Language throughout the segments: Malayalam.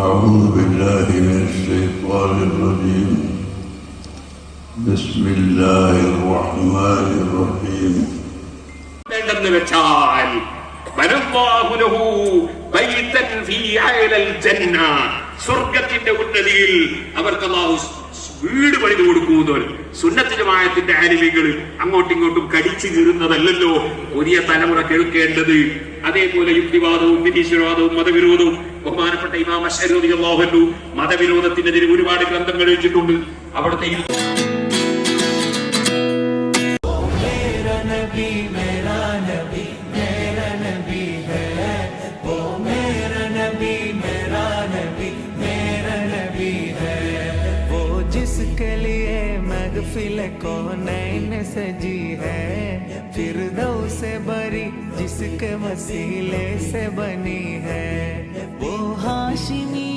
أعوذ بالله من الشيطان الرجيم بسم الله الرحمن الرحيم വേണ്ടെന്ന് വെച്ചാൽ വനല്ലാഹു ലഹു ബൈതൻ ഫീ അയലൽ ജന്ന. സ്വർഗത്തിന്റെ ഉന്നതിയിൽ അവർക്ക് അല്ലാഹു സ് വീട് പണിത് കൊടുക്കുന്നു സുന്നത്ത് ജമാഅത്തിന്റെ ആലിമികൾ അങ്ങോട്ടും ഇങ്ങോട്ടും കടിച്ചു കീറുന്നതല്ലല്ലോ പുതിയ തലമുറ കേൾക്കേണ്ടത് അതേപോലെ യുക്തിവാദവും നിരീശ്വരവാദവും മതവിരോധവും ബഹുമാനപ്പെട്ട ഇമാം അഷരോദി അള്ളാഹു മതവിരോധത്തിനെതിരെ ഒരുപാട് ഗ്രന്ഥങ്ങൾ എഴുതിയിട്ടുണ്ട് അവിടുത്തെ ഈ मेरा नबी मेरा नबी मेरा नबी है वो मेरा नबी मेरा नबी मेरा नबी है वो जिसके लिए महफिल को नैन सजी है फिर से बरी जिसके वसीले से बनी है hoshimi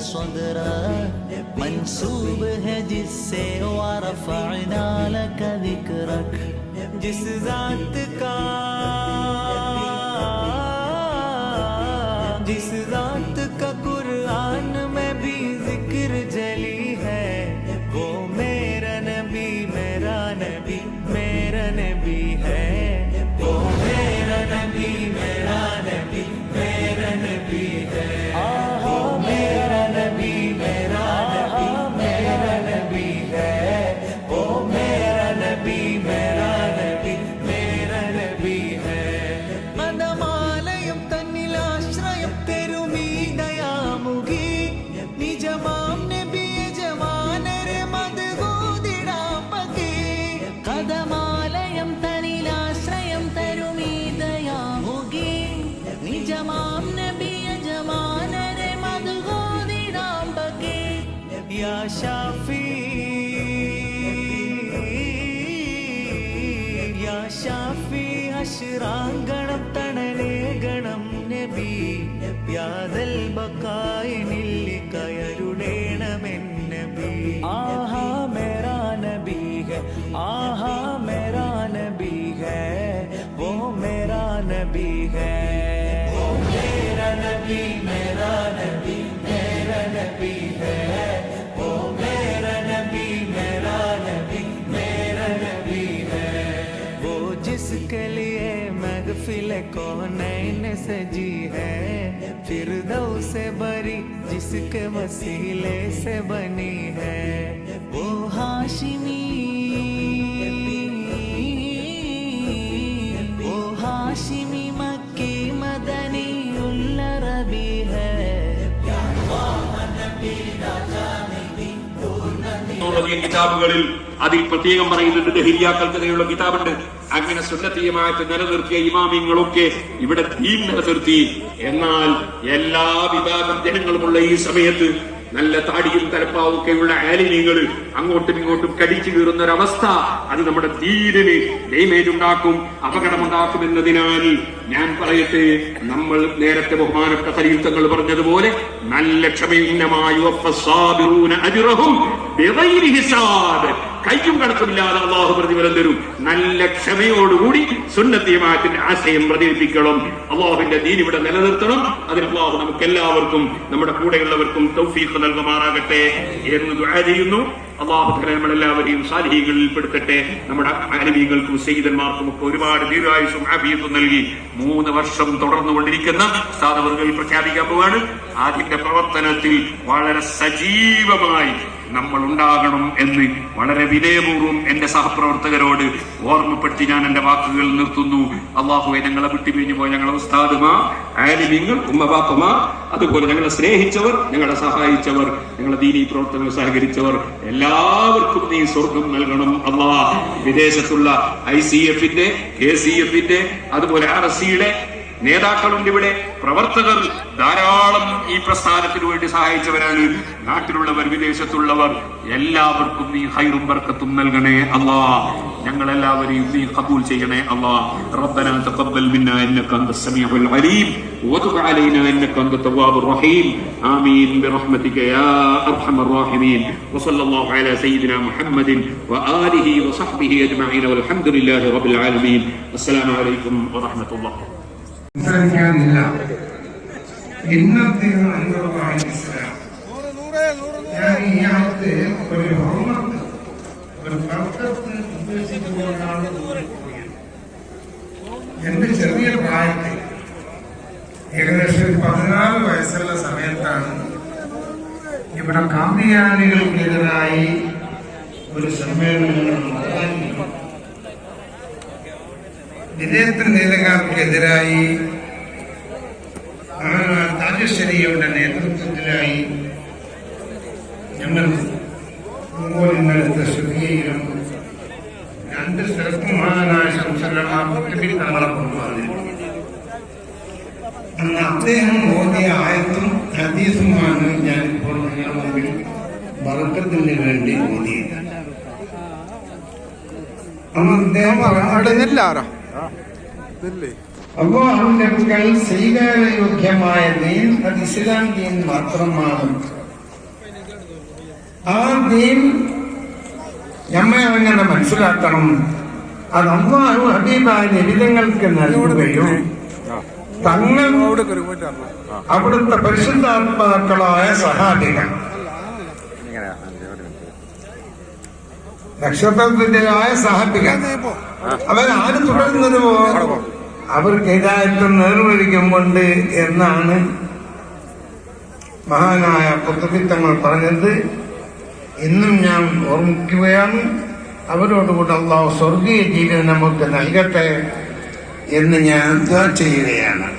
صدرا منسوب ہے جس سے ورفعنا لك ذكرك جس ذات کا جس കഥമാലയം തനിലാശ്രയം തരുമീ ദയാമുഖി. നിജമാം നബിയ ജമാനരെ മതകൂതിടാപ്പകി യാ ഷാഫി. യാ ഷാഫി അശ്രാങ്കണം തണലേ ഗണം നബി. യാദൽ ബക്കായിനില്ലി കയരുടേണമെൻ आहा मेरा नबी है वो मेरा नबी है। वो मेरा नबी मेरा नबी मेरा नबी है। वो मेरा नबी मेरा नबी मेरा नबी है। वो जिसके लिए महफिल को नैन सजी है फिर दो से बरी जिसके वसीले से बनी है। वो हाशिमी അധികം കിതാബുകളിൽ അതിൽ പ്രത്യേകം പറയുന്നുണ്ട് ദഹിരിയാക്കൾക്കെതിരെയുള്ള കിതാബുണ്ട്. അങ്ങനെ സുന്നത്തീയമായിട്ട് നിലനിർത്തിയ ഇമാമിങ്ങളൊക്കെ ഇവിടെ തീം നിലനിർത്തി. എന്നാൽ എല്ലാ വിഭാഗം ജനങ്ങളുമുള്ള ഈ സമയത്ത് നല്ല താടിയും തലപ്പാവും ഒക്കെയുള്ള ആലിന്യങ്ങൾ അങ്ങോട്ടും ഇങ്ങോട്ടും കടിച്ചു കീറുന്ന ഒരവസ്ഥ അത് നമ്മുടെ തീരിന് ഡേമേജ് ഉണ്ടാക്കും അപകടമുണ്ടാക്കും എന്നതിനാൽ ഞാൻ പറയട്ടെ നമ്മൾ നേരത്തെ ബഹുമാനപ്പെട്ട ഖലീൽ തങ്ങൾ പറഞ്ഞതുപോലെ നല്ല ക്ഷമയുന്നമായി കയ്യും കണക്കുമില്ലാതെ അള്ളാഹു പ്രതിഫലം തരും. നല്ല ക്ഷമയോടുകൂടി സുന്നത്തിയമാത്തിന്റെ ആശയം പ്രചരിപ്പിക്കണം അള്ളാഹുവിന്റെ ദീൻ ഇവിടെ നിലനിർത്തണം. അതിന് അള്ളാഹു നമുക്ക് എല്ലാവർക്കും നമ്മുടെ കൂടെയുള്ളവർക്കും തൗഫീഖ് നൽകുമാറാകട്ടെ എന്ന് ചെയ്യുന്നു. അള്ളാഹു നമ്മളെല്ലാവരെയും സാലിഹികളിൽ പെടുത്തട്ടെ നമ്മുടെ ആലിമീങ്ങൾക്കും സെയ്തന്മാർക്കും ഒക്കെ ഒരുപാട് ദീർഘായുസും ആഫിയത്തും നൽകി മൂന്ന് വർഷം തുടർന്നു തുടർന്നുകൊണ്ടിരിക്കുന്ന സ്ഥാനവർഗൽ പ്രഖ്യാപിക്കാൻ പോവാണ്. ആദ്യത്തെ പ്രവർത്തനത്തിൽ വളരെ സജീവമായി നമ്മൾ ഉണ്ടാകണം എന്ന് വളരെ വിനയപൂർവം എന്റെ സഹപ്രവർത്തകരോട് ഓർമ്മപ്പെടുത്തി ഞാൻ എന്റെ വാക്കുകൾ നിർത്തുന്നു. അള്ളാഹുവെ ഞങ്ങളെ വിട്ടുപിരിഞ്ഞു പോയ ഞങ്ങളെ ഉസ്താദുമാ ആലിമിങ്ങൾ ഉമ്മബാപ്പമാ അതുപോലെ ഞങ്ങളെ സ്നേഹിച്ചവർ ഞങ്ങളെ സഹായിച്ചവർ ഞങ്ങളെ ദീനീ പ്രവർത്തനം സഹകരിച്ചവർ എല്ലാവർക്കും നീ സ്വർഗം നൽകണം അള്ളാഹ് വിദേശത്തുള്ള ഐ സി എഫിന്റെ കെ സി എഫിന്റെ അതുപോലെ ആർ എസ് സിയുടെ നേതാക്കളുണ്ട് ഇവിടെ പ്രവർത്തകർ ധാരാളം ഈ പ്രസ്ഥാനത്തിന് വേണ്ടി സഹായിച്ചവരാണ് നാട്ടിലുള്ളവർ വിദേശത്തുള്ളവർ എല്ലാവർക്കും നീ ഹൈറും ബർക്കത്തും നൽകണേ അല്ലാ ഞങ്ങൾ എല്ലാവരെയും നീ കബൂൽ ചെയ്യണേ അല്ലാ ربنا تقبل منا انك انت السميع العليم وتب علينا انك انت التواب الرحيم امين برحمتك يا ارحم الراحمين وصلى الله على سيدنا محمد واله وصحبه اجمعين والحمد لله رب العالمين السلام عليكم ورحمه الله സംസാരിക്കാനില്ല ഇന്നത്തെ ആൾക്ക് ഒരു ഒരു എന്റെ ചെറിയ പ്രായത്തിൽ ഏകദേശം പതിനാല് വയസ്സുള്ള സമയത്താണ് ഇവിടെ കാമ്പിയാനികൾക്കെതിരായി ഒരു സമ്മേളനം നടത്താൻ വിദേശ നേതാക്കൾക്കെതിരായി താജശ്ശേരിയുടെ നേതൃത്വത്തിലായി ഞങ്ങൾ മുമ്പോലിനടുത്ത ശ്രുതിയിലും രണ്ട് സ്ഥലത്തുമാനായ മഹാനായ നമ്മളെ കൊണ്ടുവന്നിരുന്നു അന്ന് അദ്ദേഹം ഓതിയ ആയത്തും ഹദീസുമാണ് ഞാനിപ്പോൾ നിങ്ങളുടെ മുമ്പിൽ ബർക്കത്തിന് വേണ്ടി ഓതിയത്. അന്ന് അദ്ദേഹം അടഞ്ഞില്ലാറ അള്ളാഹുവിന്റെ അടുക്കൽ സ്വീകാരയോഗ്യമായ ദീൻ അത് ഇസ്ലാം ദീൻ മാത്രമാണ്. ആ ദീൻ നമ്മെ അങ്ങനെ മനസ്സിലാക്കണം? അത് അള്ളാഹു ഹബീബായ നിബിധങ്ങൾക്ക് നൽകുകയും തങ്ങൾ അവിടുത്തെ പരിശുദ്ധാത്മാക്കളായ സഹാബികൾ നക്ഷത്രത്തിന്റെതായ സഹാബികൾ അവൻ ആര് തുടരുന്നതുമോ അവർക്ക് ഹിതായത്വം നേർവഴിക്കും കൊണ്ട് എന്നാണ് മഹാനായ പുത്രവിത്തങ്ങൾ പറഞ്ഞത്. ഇന്നും ഞാൻ ഓർമ്മിക്കുകയാണ്. അവരോടുകൂടെ അള്ളാഹു സ്വർഗീയ ജീവിതം നമുക്ക് നൽകട്ടെ എന്ന് ഞാൻ ചെയ്യുകയാണ്.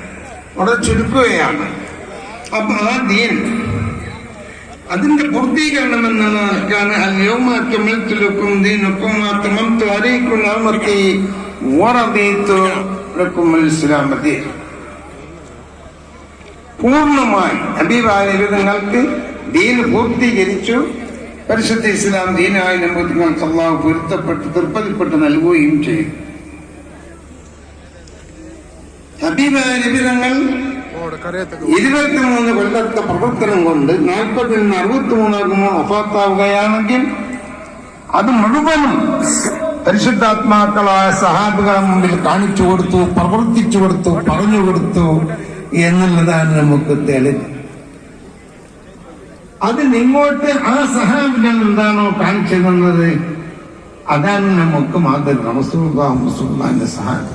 അവിടെ ചുരുക്കുകയാണ്. അപ്പൊ ആ ദീൻ അതിന്റെ പൂർത്തീകരണം എന്നതാണ് അല്യോമാക്കും ദീനൊക്കും മാത്രം അരയിക്കും നാമത്തെ ഓറബീത്തു ഇസ്ലാം ദീൻ പൂർണമായി പൂർത്തീകരിച്ചു. പരിശുദ്ധ ഇസ്ലാം ദീനായ നമ്പൂതിങ്ങൾക്ക് അള്ളാഹു പൊരുത്തപ്പെട്ട് തൃപ്പതിപ്പെട്ട് നൽകുകയും ചെയ്യും അഭിവാര്യങ്ങൾ ഇരുപത്തിമൂന്ന് കൊല്ലത്തെ പ്രവർത്തനം കൊണ്ട് നാൽപ്പതിൽ നിന്ന് അറുപത്തി മൂന്നാകുമ്പോൾ ഒഫാത്താവുകയാണെങ്കിൽ അത് മുഴുവനും പരിശുദ്ധാത്മാക്കളായ സഹാബികളെ മുമ്പിൽ കാണിച്ചു കൊടുത്തു പ്രവർത്തിച്ചു കൊടുത്തു പറഞ്ഞു കൊടുത്തു എന്നുള്ളതാണ് നമുക്ക് തെളിവ്. അതിനിങ്ങോട്ട് ആ സഹാബികൾ എന്താണോ കാണിച്ചു തന്നത്? അതാണ് നമുക്ക് മാതൃക മുസ്ലിം സഹാബി.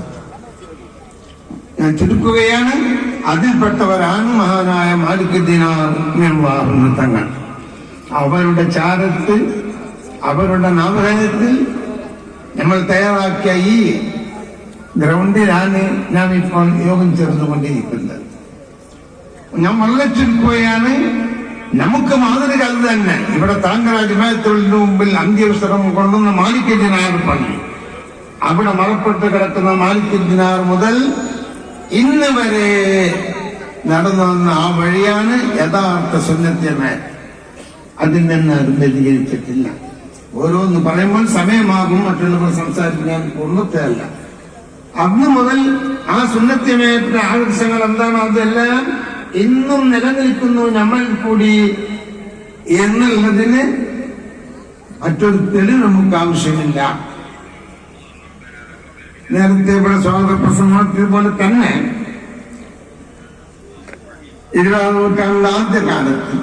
ഞാൻ ചുരുക്കുകയാണ്. അതിൽപ്പെട്ടവരാണ് മഹാനായ മാലിക് ദിനാർ തങ്ങൾ. അവരുടെ ചാരത്ത് അവരുടെ നാമധേയത്തിൽ നമ്മൾ തയ്യാറാക്കിയ ഈ ഗ്രൗണ്ടിലാണ് ഞാൻ ഇപ്പോൾ യോഗം ചേർന്നുകൊണ്ടിരിക്കുന്നത്. ഞാൻ വളരെ ചുരുക്കുകയാണ്. നമുക്ക് മാതൃക അത് തന്നെ. ഇവിടെ താങ്കൾ അജ്മായത്തൊഴിലിന് മുമ്പിൽ അന്ത്യവസരം കൊള്ളുന്ന മാലിക്കത്തിനാർ പള്ളി. അവിടെ മറപ്പെട്ട് കിടക്കുന്ന ദിനാർ മുതൽ ഇന്ന് വരെ നടന്നു വന്ന ആ വഴിയാണ് യഥാർത്ഥ സുന്നത്യമേ അതിൽ നിന്ന് അത് വ്യതിചരിച്ചിട്ടില്ല ഓരോന്ന് പറയുമ്പോൾ സമയമാകും മറ്റുള്ളവർ സംസാരിക്കാൻ പൂർണത്തെയല്ല അന്ന് മുതൽ ആ സുന്നത്യമേറ്റ ആകർഷങ്ങൾ എന്താണ്? അതെല്ലാം ഇന്നും നിലനിൽക്കുന്നു നമ്മൾ കൂടി എന്നുള്ളതിന് മറ്റൊരു തെളിവ് നമുക്ക് ആവശ്യമില്ല നേരത്തെ ഇവിടെ സ്വാഗത പ്രസംഗത്തിൽ പോലെ തന്നെ ഇരുപതാം നൂറ്റാണ്ടിന്റെ ആദ്യ കാലത്ത്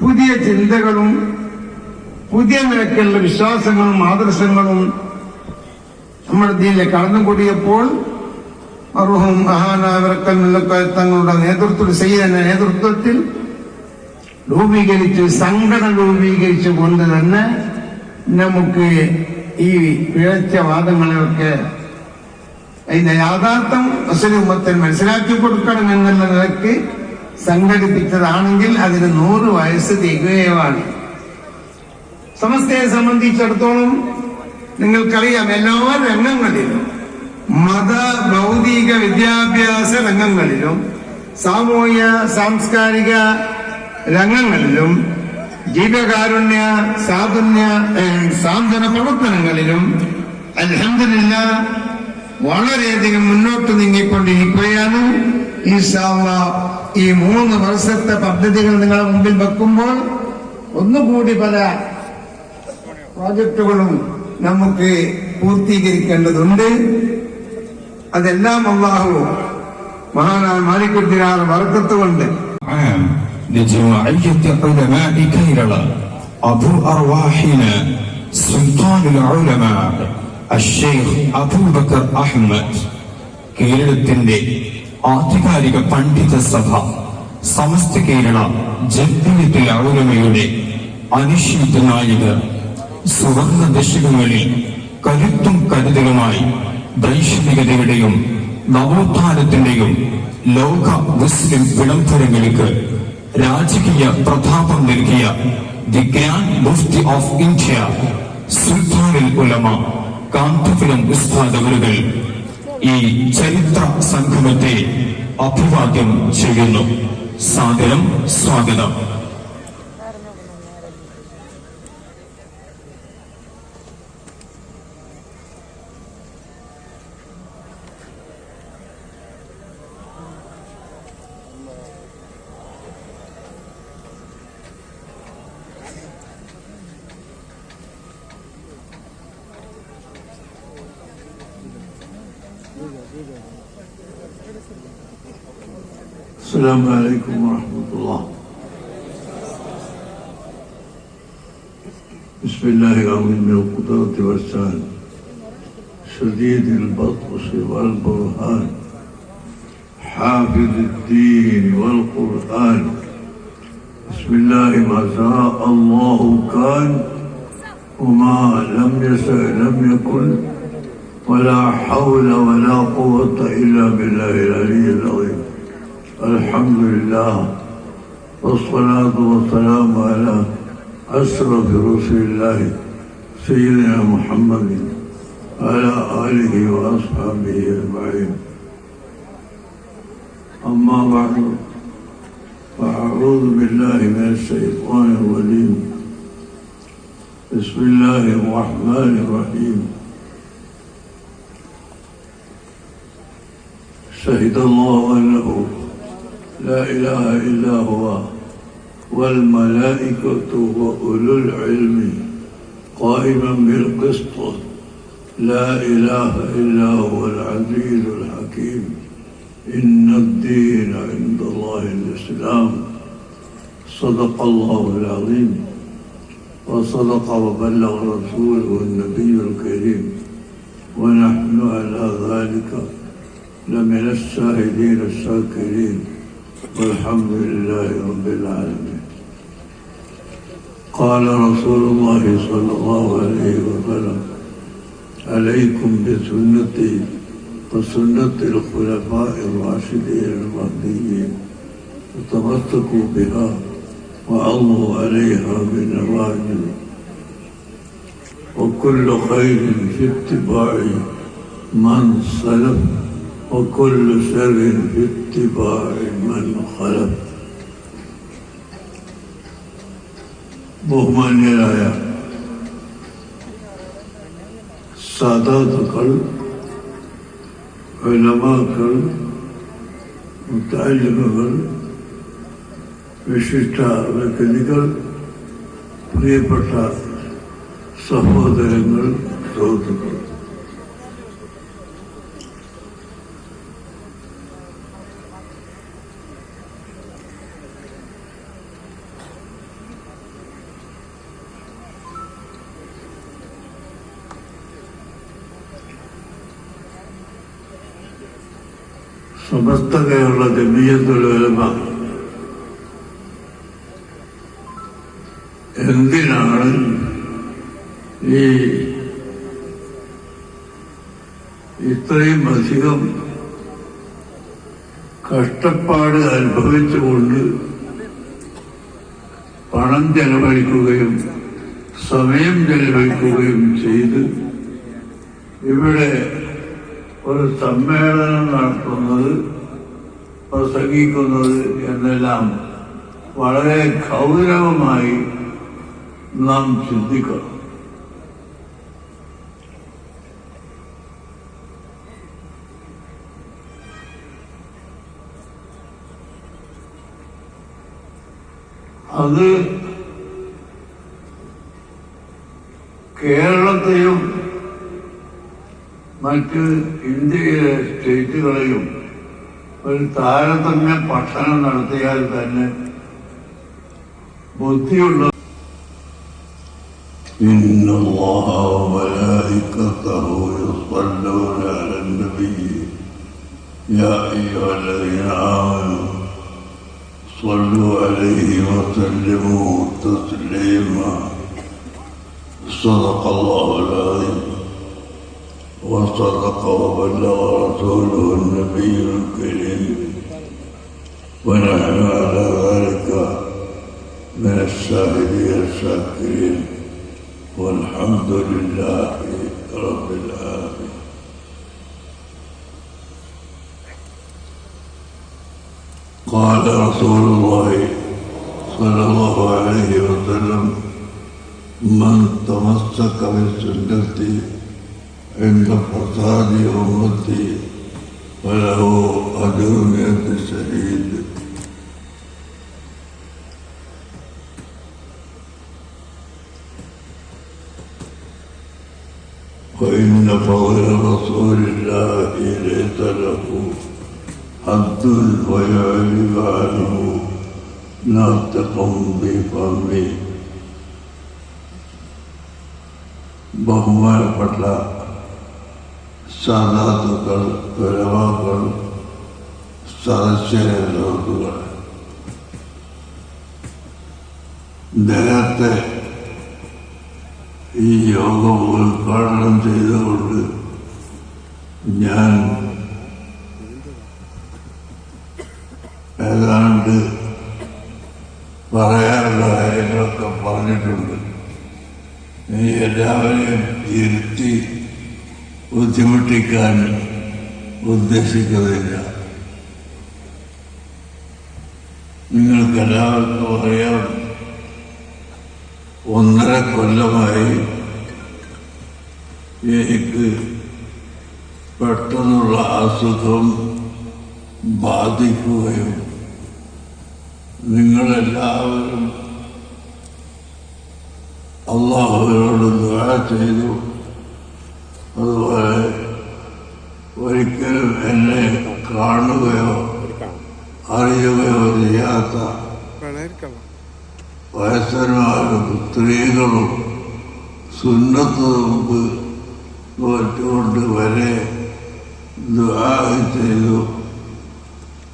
പുതിയ ചിന്തകളും പുതിയ നിരക്കുള്ള വിശ്വാസങ്ങളും ആദർശങ്ങളും നമ്മുടെ ദീനിലെ കടന്നുകൂടിയപ്പോൾ അർഹവും മഹാനാവരക്കൽ തങ്ങളുടെ നേതൃത്വത്തിൽ ചെയ്യുന്ന നേതൃത്വത്തിൽ രൂപീകരിച്ച് സംഘടന രൂപീകരിച്ചു കൊണ്ട് തന്നെ നമുക്ക് ഈ പിഴച്ച വാദങ്ങളെയൊക്കെ അതിന്റെ യാഥാർത്ഥ്യം മുസ്ലിം ഉമ്മത്തിൽ മനസ്സിലാക്കി കൊടുക്കണം എന്നുള്ള നിലയ്ക്ക് സംഘടിപ്പിച്ചതാണെങ്കിൽ അതിന് നൂറ് വയസ്സ് തികയുമാണ് സമസ്തയെ സംബന്ധിച്ചിടത്തോളം നിങ്ങൾക്കറിയാം എല്ലാ രംഗങ്ങളിലും മത ഭൗതിക വിദ്യാഭ്യാസ രംഗങ്ങളിലും സാമൂഹ്യ സാംസ്കാരിക രംഗങ്ങളിലും ജീവകാരുണ്യ സാധുന്യ സാന്ത്വന പ്രവർത്തനങ്ങളിലും അലഹമില്ല വളരെയധികം മുന്നോട്ട് നീങ്ങിക്കൊണ്ടിരിക്കുകയാണ്. ഈശാള്ള ഈ മൂന്ന് വർഷത്തെ പദ്ധതികൾ നിങ്ങളുടെ മുമ്പിൽ വെക്കുമ്പോൾ ഒന്നുകൂടി പല പ്രോജക്റ്റുകളും നമുക്ക് പൂർത്തീകരിക്കേണ്ടതുണ്ട്. അതെല്ലാം അള്ളാഹു മഹാനായ മാലിക്കുദ്ദിനാർ വർക്കത്തുകൊണ്ട് عام لجمعية علماء كيرلا أبو أرواحنا سلطان العلماء الشيخ أبو بكر أحمد കേരളത്തിന്റെ ആധികാരിക പണ്ഡിത സഭ സമസ്ത കേരള ജദ്ദിയത്തുൽ ഔലമയുടെ അനിശ്ചിത നായകർ സുവർണ ദശകങ്ങളിൽ കരുത്തും കരുതലുമായി ദൈക്ഷണികതയുടെയും നവോത്ഥാനത്തിന്റെയും ലോക മുസ്ലിം വിളംബരങ്ങൾക്ക് രാജകീയ പ്രതാപം നൽകിയ the grand mufti of India സുൽത്താനിൽ ഉലമ കാന്തപുരം ഉസ്താദ് അവരുകൾ ഈ ചരിത്ര സംഗമത്തെ അഭിവാദ്യം ചെയ്യുന്നു. സാദരം സ്വാഗതം. السلام عليكم ورحمة الله. بسم الله العظيم القدرة والسعادة شديد البطش والبرهان. حافظ الدين والقرآن. بسم الله ما شاء الله كان. وما لم يشأ لم يكن. ولا حول ولا قوة إلا بالله العلي العظيم. الحمد لله والصلاة والسلام على أشرف رسل الله سيدنا محمد وعلى آله وأصحابه أجمعين. أما بعد فأعوذ بالله من الشيطان الرجيم. بسم الله الرحمن الرحيم. شهد الله أنه لا إله إلا هو والملائكة وأولو العلم قائما بالقسط. لا إله إلا هو العزيز الحكيم. إن الدين عند الله الإسلام. صدق الله العظيم. وصدق وبلغ رسوله النبي الكريم. ونحن على ذلك لمن الشاهدين الشاكرين والحمد لله رب العالمين. قال رسول الله صلى الله عليه وسلم عليكم بسنتي وسنة الخلفاء الراشدين المهديين وتمسكوا بها وعضوا عليها بنواجذ وكل خير في اتباع من سلف وكل شر في اتباع من خلف ബഹുമാന്യരായ സാധാതുക്കൾ ഉലമാക്കൾ മുത്താലിമുകൾ വിശിഷ്ട വ്യക്തികൾ പ്രിയപ്പെട്ട സഹോദരങ്ങൾ സുഹൃത്തുക്കൾ സമസ്ത കേരള ജമീയത്തുലമ എന്തിനാണ് ഈ ഇത്രയും അധികം കഷ്ടപ്പാട് അനുഭവിച്ചുകൊണ്ട് പണം ചെലവഴിക്കുകയും സമയം ചെലവഴിക്കുകയും ചെയ്ത് ഇവിടെ ഒരു സമ്മേളനം നടത്തുന്നത് പ്രസംഗിക്കുന്നത് എന്നെല്ലാം വളരെ ഗൗരവമായി നാം ചിന്തിക്കണം. അത് കേരളത്തെയും മറ്റ് ഇന്ത്യയിലെ സ്റ്റേറ്റുകളെയും ഒരു താരതമ്യ പഠനം നടത്തിയാൽ തന്നെ ബുദ്ധിയുള്ള إن الله وملائكته يصلون على النبي يا أيها الذين آمنوا صلوا عليه وسلموا تسليما صدق الله العظيم وصدق وبلغ رسوله النبي الكريم. ونحن على ذلك من الشاهدين الشاكرين. والحمد لله رب العالمين. قال رسول الله صلى الله عليه وسلم من تمسك بسنتي إن فصادي أمتي وله أجر يد الشهيد. وإن فضل رسول الله ليس له حد ويعرف عنه ناطقا بفمه. بهما الفتلات സാധാതുക്കൾ പിഴവാക്കൾ സദസ്യരോധുകൾ നേരത്തെ ഈ യോഗം ഉദ്ഘാടനം ചെയ്തുകൊണ്ട് ഞാൻ ഏതാണ്ട് പറയാനുള്ള കാര്യങ്ങളൊക്കെ പറഞ്ഞിട്ടുണ്ട്. ഈ എല്ലാവരെയും ഇരുത്തി ബുദ്ധിമുട്ടിക്കാൻ ഉദ്ദേശിക്കുന്നില്ല. നിങ്ങൾക്ക് എല്ലാവർക്കും അറിയാം ഒന്നര കൊല്ലമായി എനിക്ക് പെട്ടെന്നുള്ള അസുഖം ബാധിക്കുകയും നിങ്ങളെല്ലാവരും അള്ളാഹുവിനോട് ദുആ ചെയ്തു. അതുപോലെ ഒരിക്കലും എന്നെ കാണുകയോ അറിയുകയോ ചെയ്യാത്ത വയസ്സന്മാരും സ്ത്രീകളും സുന്നത്ത് മുമ്പ് തോറ്റുകൊണ്ട് വരെ ചെയ്തു.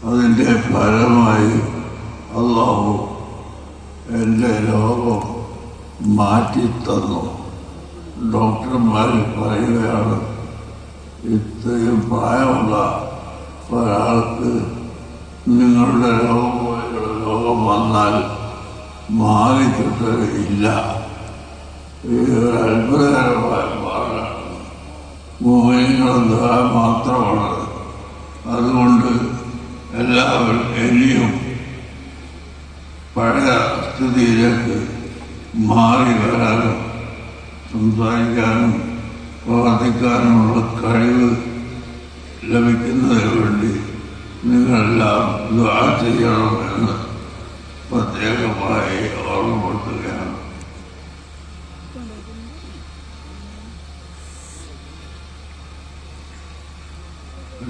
അതിന്റെ ഫലമായി അള്ളാഹു എന്റെ രോഗം മാറ്റിത്തന്നു. ഡോക്ടർമാർ പറയുകയാണ് ഇത്രയും പ്രായമുള്ള ഒരാൾക്ക് നിങ്ങളുടെ രോഗം വന്നാൽ മാറി കിട്ടുകയില്ല ഇതൊരു അത്ഭുതകരമായ പാടാണ് മോഹനങ്ങളും മാത്രമാണ്. അതുകൊണ്ട് എല്ലാവരും ഇനിയും പഴയ സ്ഥിതിയിലേക്ക് മാറി വരാനും സംസാരിക്കാനും പ്രവർത്തിക്കാനുമുള്ള കഴിവ് ലഭിക്കുന്നതിന് വേണ്ടി നിങ്ങളെല്ലാം ദ്വാ ചെയ്യണമെന്ന് പ്രത്യേകമായി ഓർമ്മപ്പെടുത്തുകയാണ്.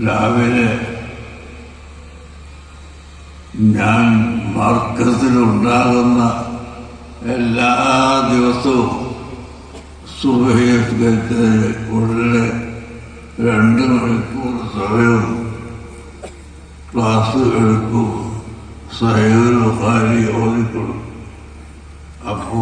രാവിലെ ഞാൻ മാർക്കത്തിലുണ്ടാകുന്ന എല്ലാ ദിവസവും സുബഹിയത്തിന് ഉടനെ രണ്ട് മണിക്കൂർ സമയം ക്ലാസ് എടുക്കും സഹീൽ ബുഖാരി ഓതിക്കൊടുക്കും അപ്പോ